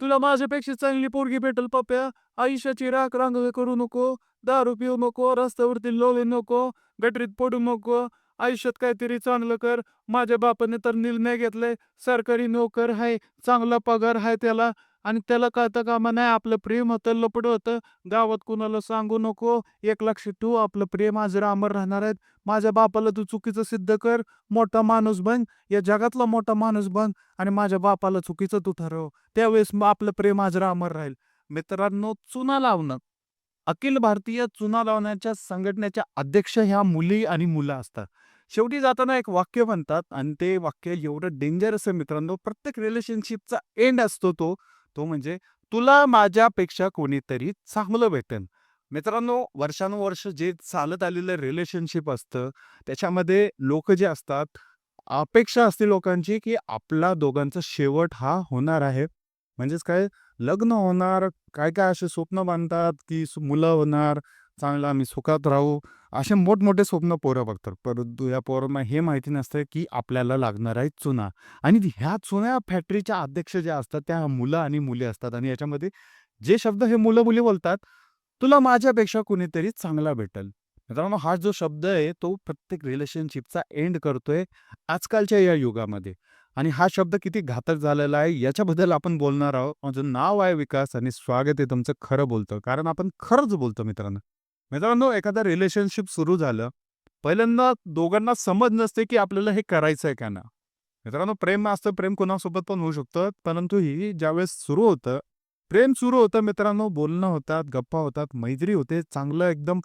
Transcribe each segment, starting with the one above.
तुला माझ्यापेक्षा चांगली पोरगी भेटल पप्या आयुष्याची राख रांग करू नको. दारू पिऊ नको. रस्त्यावरती लोले नको. गटरीत पडू नको. आयुष्यात काहीतरी चांगलं कर. माझ्या बापाने तर निर्णय घेतलाय. सरकारी नोकर आहे चांगला पगार आहे त्याला. आणि त्याला कळतं कामा नाही आपलं प्रेम होतं लपड होतं. गावात कुणाला सांगू नको. एक लक्ष ठेवू. आपलं प्रेम आज अमर राहणार आहेत माझ्या बापाला तू चुकीचं सिद्ध कर. मोठा माणूस बन. या जगातला मोठा माणूस बन आणि माझ्या बापाला चुकीचं तू ठरव. त्यावेळेस मग आपलं प्रेम आज अमर राहील. मित्रांनो चुना लावणं. अखिल भारतीय चुना लावण्याच्या संघटनेच्या अध्यक्ष ह्या मुली आणि मुलं असतात. शेवटी जाताना एक वाक्य म्हणतात आणि ते वाक्य एवढं डेंजरस आहे मित्रांनो. प्रत्येक रिलेशनशिपचा एंड असतो तो. तो म्हणजे तुला माझ्यापेक्षा कोणीतरी चांगलं भेटेल मित्रांनो वर्षानुवर्ष जे चालत आलेलं रिलेशनशिप असतं त्याच्यामध्ये लोक जे असतात अपेक्षा असते लोकांची की आपला दोघांचा शेवट हा होणार आहे. म्हणजेच काय लग्न होणार काय काय असे स्वप्न बांधतात की मुलं होणार चांगला आम्ही सुखात राहू असे मोठमोठे स्वप्न पोरं बघतात. परंतु या पोरांना हे माहिती नसतं की आपल्याला लागणार आहे चुना. आणि ह्या चुना फॅक्टरीच्या अध्यक्ष ज्या असतात त्या मुलं आणि मुली असतात. आणि याच्यामध्ये जे शब्द हे मुलं मुली बोलतात तुला माझ्यापेक्षा कुणीतरी चांगला भेटल. मित्रांनो हा जो शब्द आहे तो प्रत्येक रिलेशनशिपचा एंड करतोय आजकालच्या या युगामध्ये. आणि हा शब्द किती घातक झालेला आहे याच्याबद्दल आपण बोलणार आहोत. माझं नाव आहे विकास आणि स्वागत आहे तुमचं खरं बोलतं. कारण आपण खरंच बोलतो मित्रांनो. मित्रांनो एखादं रिलेशनशिप सुरू झालं पहिल्यांदा दोघांना समज नसते की आपल्याला हे करायचं आहे का ना. मित्रांनो प्रेम असतं प्रेम कोणासोबत पण होऊ शकतं परंतु ही ज्यावेळेस सुरू होतं प्रेम सुरू होतं मित्रांनो बोलणं होतात गप्पा होतात मैत्री होते चांगलं एकदम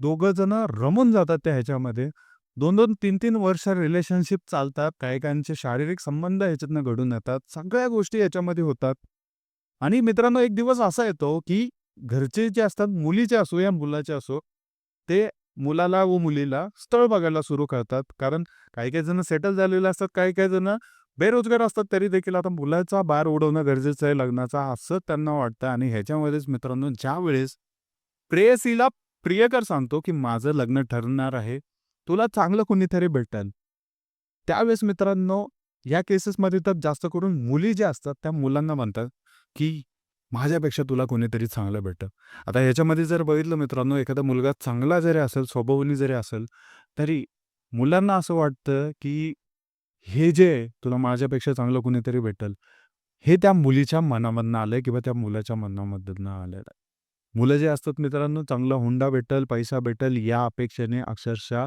दोघं जण रमून जातात त्या ह्याच्यामध्ये. दोन दोन तीन तीन वर्ष रिलेशनशिप चालतात काही काहींचे शारीरिक संबंध ह्याच्यातनं घडून येतात सगळ्या गोष्टी याच्यामध्ये होतात. आणि मित्रांनो एक दिवस असा येतो की घरचे जे असतात मुलीचे असो या मुलाचे असो ते मुलाला व मुलीला स्थळ बघायला सुरू करतात. कारण काही काही जण सेटल झालेले असतात काही काही जण बेरोजगार असतात तरी देखील आता मुलाचा बार उडवणं गरजेचं आहे लग्नाचा असं त्यांना वाटतं. आणि ह्याच्यामध्येच मित्रांनो ज्या वेळेस प्रेयसीला प्रियकर सांगतो की माझं लग्न ठरणार आहे. तुला चांगलं कोणीतरी भेटेल. त्यावेळेस मित्रांनो या केसेसमध्ये तर जास्त करून मुली ज्या असतात त्या मुलांना म्हणतात की माझ्यापेक्षा तुला कोणीतरी चांगलं भेटतं. आता ह्याच्यामध्ये जर बघितलं मित्रांनो एखादा मुलगा चांगला जरी असेल स्वभावनी जरी असेल तरी मुलांना असं वाटतं की हे जे तुला माझ्यापेक्षा चांगलं कुणीतरी भेटल हे त्या मुलीच्या मनामधनं आलंय किंवा त्या मुलाच्या मनामधनं आलेलं आहे मुलं जे असतात मित्रांनो चांगला हुंडा भेटल पैसा भेटल या अपेक्षेने अक्षरशः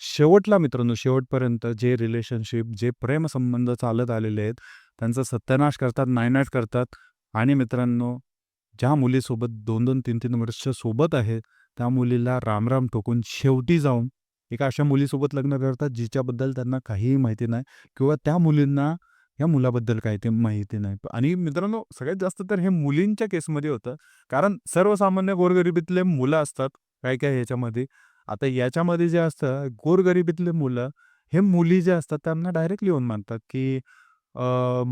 शेवटला मित्रांनो शेवटपर्यंत जे रिलेशनशिप जे प्रेमसंबंध चालत आलेले आहेत त्यांचा सत्यानाश करतात नायनाट करतात आणि मित्रांनो ज्या मुलीसोबत दोन दोन तीन तीन वर्ष सोबत आहे त्या मुलीला रामराम ठोकून शेवटी जाऊन एका अशा मुलीसोबत लग्न करतात जिच्याबद्दल त्यांना काहीही माहिती नाही किंवा त्या मुलींना या मुलाबद्दल काही ते माहिती नाही. आणि मित्रांनो सगळ्यात जास्त तर हे मुलींच्या केसमध्ये होतं कारण सर्वसामान्य गोरगरिबीतले मुलं असतात काय काय ह्याच्यामध्ये. आता याच्यामध्ये जे असतं गोरगरिबीतले मुलं हे मुली जे असतात त्यांना डायरेक्टली येऊन मानतात की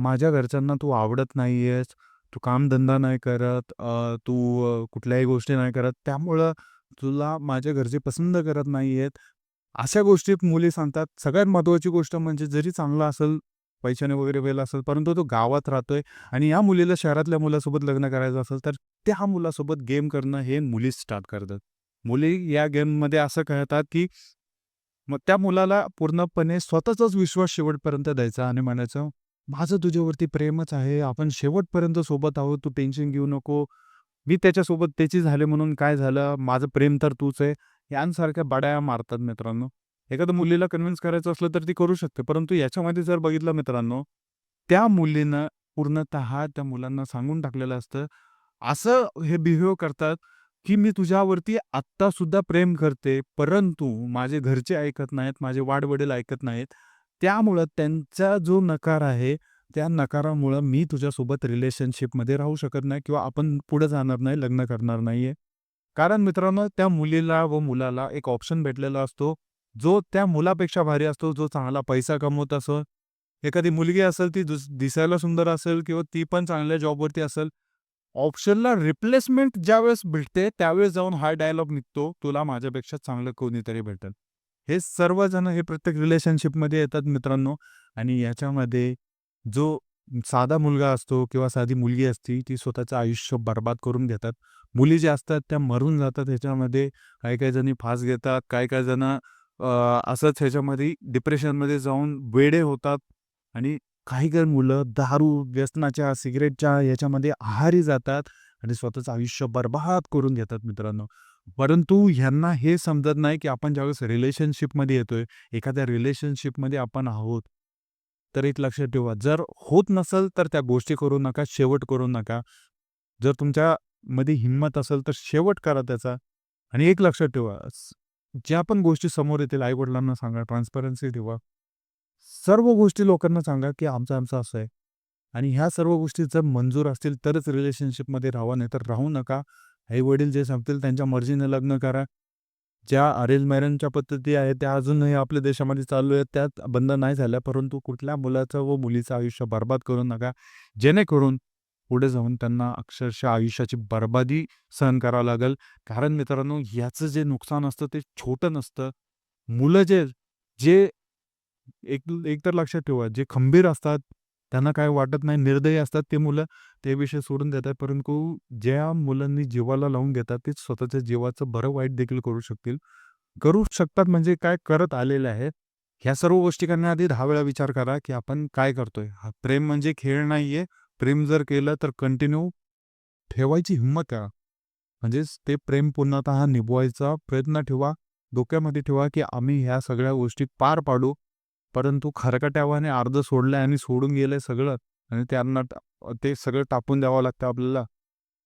माझ्या घरच्यांना तू आवडत नाहीयेस तू कामधंदा नाही करत अ, तू अ, कुठल्याही गोष्टी नाही करत त्यामुळं तुला माझ्या घरचे पसंत करत नाहीयेत. अशा गोष्टी मुली सांगतात. सगळ्यात महत्त्वाची गोष्ट म्हणजे जरी चांगला असेल पैशाने वगैरे वेळ असेल परंतु तो गावात राहतोय आणि या मुलीला शहरातल्या मुलासोबत लग्न करायचं असेल तर त्या मुलासोबत गेम करणं हे मुली स्टार्ट करतात. मुली या गेममध्ये असं कळतात की मग त्या मुलाला पूर्णपणे स्वतःचाच विश्वास शेवटपर्यंत द्यायचा आणि म्हणायचं माझं तुझ्यावरती प्रेमच आहे. आपण शेवटपर्यंत सोबत आहोत. तू टेन्शन घेऊ नको. मी त्याच्यासोबत त्याची झाले म्हणून काय झालं? माझं प्रेम तर तूच आहे. यांसारख्या बड्या मारतात मित्रांनो. एखाद्या मुलीला कन्व्हिन्स करायचं असलं तर ती करू शकते. परंतु याच्यामध्ये जर बघितलं मित्रांनो त्या मुलीनं पूर्णतः त्या मुलांना सांगून टाकलेलं असतं. असं हे बिहेव करतात की मी तुझ्यावरती आत्ता सुद्धा प्रेम करते. परंतु माझे घरचे ऐकत नाहीत. माझे वाडवडील ऐकत नाहीत. त्यामुळं त्यांचा जो नकार आहे त्या नकारामुळं मी तुझ्यासोबत रिलेशनशिपमध्ये राहू शकत नाही किंवा आपण पुढे जाणार नाही लग्न करणार नाहीये. कारण मित्रांनो त्या मुलीला व मुलाला एक ऑप्शन भेटलेला असतो. जो त्या मुलापेक्षा भारी असतो जो चांगला पैसा कमवत असो. एखादी मुलगी असेल ती दुस- दिसायला सुंदर असेल किंवा ती पण चांगल्या जॉबवरती असेल. ऑप्शनला रिप्लेसमेंट ज्यावेळेस भेटते त्यावेळेस जाऊन हा डायलॉग निघतो. तुला माझ्यापेक्षा चांगलं कोणीतरी भेटेल. हे सर्वजण हे प्रत्येक रिलेशनशिपमध्ये येतात मित्रांनो. आणि याच्यामध्ये जो साधा मुलगा असतो किंवा साधी मुलगी असती ती स्वतःचं आयुष्य बरबाद करून घेतात. मुली ज्या असतात त्या मरून जातात. ह्याच्यामध्ये काही काही जणी फास घेतात. काही काही जण असंच ह्याच्यामध्ये डिप्रेशनमध्ये जाऊन वेडे होतात. आणि काही काही मुलं दारू व्यसनाच्या सिगरेटच्या याच्यामध्ये आहारी जातात. आणि स्वतःचं आयुष्य बरबाद करून घेतात मित्रांनो. परंतु ह्यांना हे समजत नाही की आपण ज्यावेळेस रिलेशनशिपमध्ये येतोय एखाद्या रिलेशनशिपमध्ये आपण आहोत तर एक लक्षात ठेवा. जर होत नसेल तर त्या गोष्टी करू नका शेवट करू नका. जर तुमच्या मध्ये हिंमत असेल तर शेवट करा त्याचा. आणि एक लक्षात ठेवा ज्या पण गोष्टी समोर येतील आई वडिलांना सांगा ट्रान्सपरन्सी ठेवा. सर्व गोष्टी लोकांना सांगा की आमचं आमचं असं आहे. आणि ह्या सर्व गोष्टी जर मंजूर असतील तरच रिलेशनशिपमध्ये राहा नाही तर राहू नका. आई वडील जे सांगतील त्यांच्या मर्जीने लग्न करा. ज्या अरेंज मॅरेजच्या पद्धती आहेत त्या अजूनही आपल्या देशामध्ये चालू आहेत त्यात बंद नाही झाल्या परंतु कुठल्या मुलाचं व मुलीचं आयुष्य बर्बाद करू नका. जेणेकरून पुढे जाऊन त्यांना अक्षरशः आयुष्याची बर्बादी सहन करावं लागेल. कारण मित्रांनो याचं जे नुकसान असतं ते छोटं नसतं. मुलं जे जे एक एकतर लक्षात ठेवा जे खंबीर असतात त्यांना काय वाटत नाही. निर्दयी असतात ते मुलं ते विषय सोडून देतात. परंतु ज्या मुलांनी जीवाला लावून घेतात ते स्वतःच्या जीवाचं बरं वाईट देखील करू शकतील. करू शकतात म्हणजे काय करत आलेले आहेत ह्या सर्व गोष्टी करण्याआधी दहा वेळा विचार करा की आपण काय करतोय. हा प्रेम म्हणजे खेळ नाहीये. प्रेम जर केलं तर कंटिन्यू ठेवायची हिंमत करा. म्हणजेच ते प्रेम पूर्णतः निभवायचा प्रयत्न ठेवा. डोक्यामध्ये ठेवा की आम्ही ह्या सगळ्या गोष्टी पार पाडू. परंतु खरकट्यावाने अर्ध सोडलंय आणि सोडून गेलंय सगळं. आणि त्यांना ते सगळं टाकून द्यावं लागतं आपल्याला.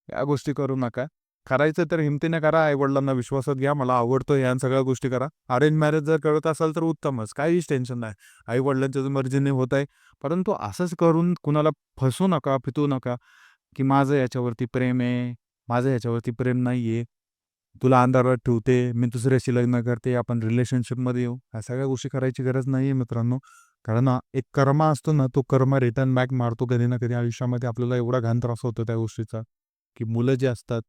या गोष्टी करू नका. करायचं तर हिमतीने करा आईवडिलांना विश्वासात घ्या. मला आवडतो ह्या सगळ्या गोष्टी करा. अरेंज मॅरेज जर करत असाल तर उत्तमच. काहीच टेन्शन नाही. आईवडिलांच्या मर्जीने होत आहे. परंतु असंच करून कुणाला फसू नका फितू नका की माझं याच्यावरती प्रेम आहे माझं याच्यावरती प्रेम नाही आहे तुला अंधारात ठेवते मी दुसऱ्याशी लग्न करते आपण रिलेशनशिपमध्ये येऊ. ह्या सगळ्या गोष्टी करायची गरज नाही आहे मित्रांनो. कारण एक कर्मा असतो ना तो कर्म रिटर्न बॅक मारतो कधी ना कधी. आयुष्यामध्ये आपल्याला एवढा घाण त्रास होतो त्या गोष्टीचा की मुलं जे असतात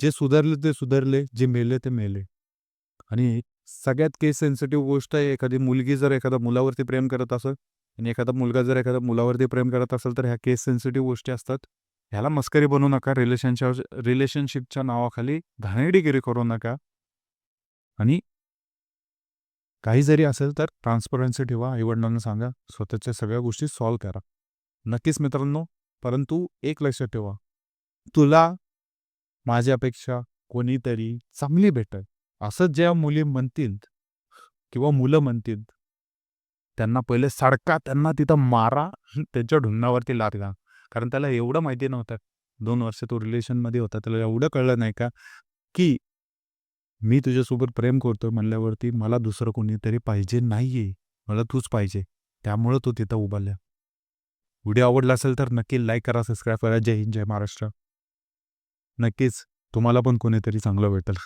जे सुधारले ते सुधारले जे मेले ते मेले. आणि सगळ्यात केस सेन्सिटिव्ह गोष्ट आहे एखादी मुलगी जर एखाद्या मुलावरती प्रेम करत असेल आणि एखादा मुलगा जर एखाद्या मुलावरती प्रेम करत असेल तर ह्या केस सेन्सिटिव्ह गोष्टी असतात. ह्याला मस्करी बनवू नका रिलेशनशिप रिलेशनशिपच्या नावाखाली घाणेरडीगिरी करू नका. आणि काही जरी असेल तर ट्रान्सपरन्सी ठेवा. आईवडिलांना सांगा स्वतःच्या सगळ्या गोष्टी सॉल्व्ह करा. नक्कीच मित्रांनो परंतु एक लक्षात ठेवा. तुला माझ्यापेक्षा कोणीतरी चांगली भेटत असं ज्या मुली म्हणतील किंवा मुलं म्हणतील त्यांना पहिले सडका त्यांना तिथं मारा त्यांच्या ढुंगावरती लागला कारण त्याला एवढं माहिती नव्हतं. दोन वर्ष तो रिलेशनमध्ये होता. त्याला एवढं कळलं नाही का की मी तुझ्यासोबत प्रेम करतोय म्हणल्यावरती मला दुसरं कोणीतरी पाहिजे नाहीये. मला तूच पाहिजे. त्यामुळं तो तिथं उभारल्या व्हिडिओ आवडला असेल तर नक्की लाईक करा सबस्क्राईब करा. जय हिंद जय महाराष्ट्र. नक्कीच तुम्हाला पण कोणीतरी चांगलं भेटेल.